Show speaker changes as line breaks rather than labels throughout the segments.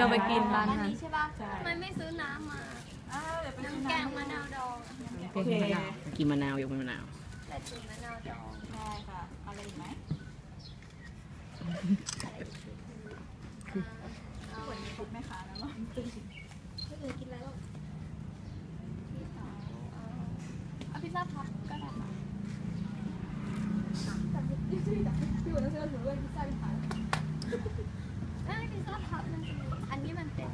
เราไปกินร้าน
อัน
นั้น
นี้ใช่ป่ะ
ใช่
ทำไมไม่ซื้อน้ำมา
อ่าเดี๋ยวไปซื้อ
น้ำแกง
น้ำ
มะนาวดอง
โอเค
กินมะนาวอยู่มะนาว
แต่กินมะนาวดอง
ได้ค่ะเอะไรอีกไหม
เอา
คุกแม่ค้านะว่า
ไม่เหลือกินแล้วพี่สาวเอาเอาพิซซ่าพับก็ได้ค่ะได้พิซซ่าพับมันจะมีอันนี้มันเป็น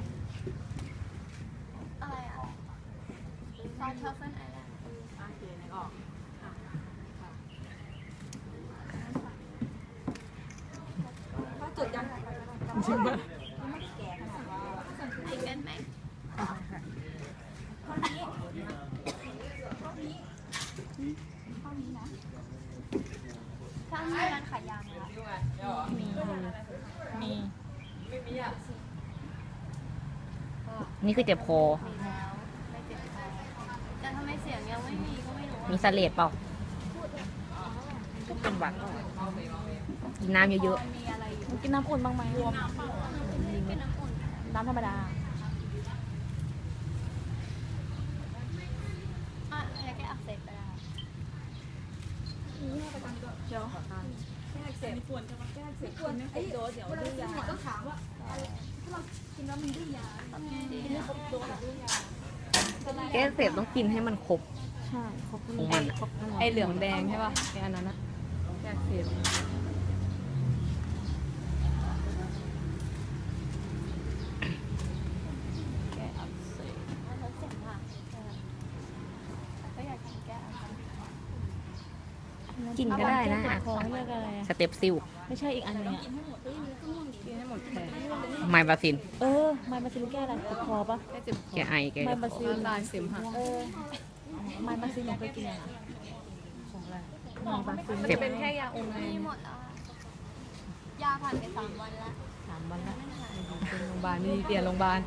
อะไรอะซอสเทอร์เฟนไอแลนด์
โอเคนึกออกอะค่ะถ้าจดยังจริงปะไม่ได้แก่ขนาดว่า
ติดกันไหม
เท่านี้เท่านี้เท่านี้นะ
ถ้ามีร้านขายยางไหมคะ
มีมี
นี่คือเจ็บคอ
มีแล้วไม่เจ็บคอแต่ทำไมเสียงยังไม่มีก็ไม่รู้
มีสเลดเปล่าเป็นหวัดกินน้ำเยอะ
มีอะไรอยู่
กินน้ำอุ่นบ้างไหม
เป็นน้ำอุ่น
น้ำธรรมดา
อะอะไรแก้อักเสบก็ได้
เดี๋ยวแก้อักเสบปวดใช่ไหมแก้อักเสบปวดไม่ครบโดสเดี๋ยวดื้อยาต้องถามว่าถ้าเรากินแล้วมันดื้อยา
ทำไงดี
กินไม่ครบโดสดื้อยา
ๆ แก้เสพต้องกินให้มันครบ
ใช่ครบ
ของมัน
ครบไอเหลืองแดงใช่ป่ะไออันนั้นนะแก้เสพ
แก้อักเสบมันเจ็บมากแต่ก็อยากกินแก้อักเสบ
กินก็ได้นะ
แก้ปวดคอเรียกอะไรอะ
สเต็ปซิล
ไม่ใช่อีกอันนึงอะ
กินให้หมดแผล
ไมบาซิน
เออ ไมบาซิลแก้อะไรปวดคอปะ
แกไอแก
ไมบาซิลลายเสมหะเออไมบาซิลหนูเคยกินอะของอะไรไมบาซิล
เจ็บ
เป็นแค่ยาอมไง
มีหมดแล้วอะยาผ่านไปสามวันแล้ว
สามวันละ
ไม่หาย
เป็นโรงพยาบาลมีเตียงโรงพยาบาล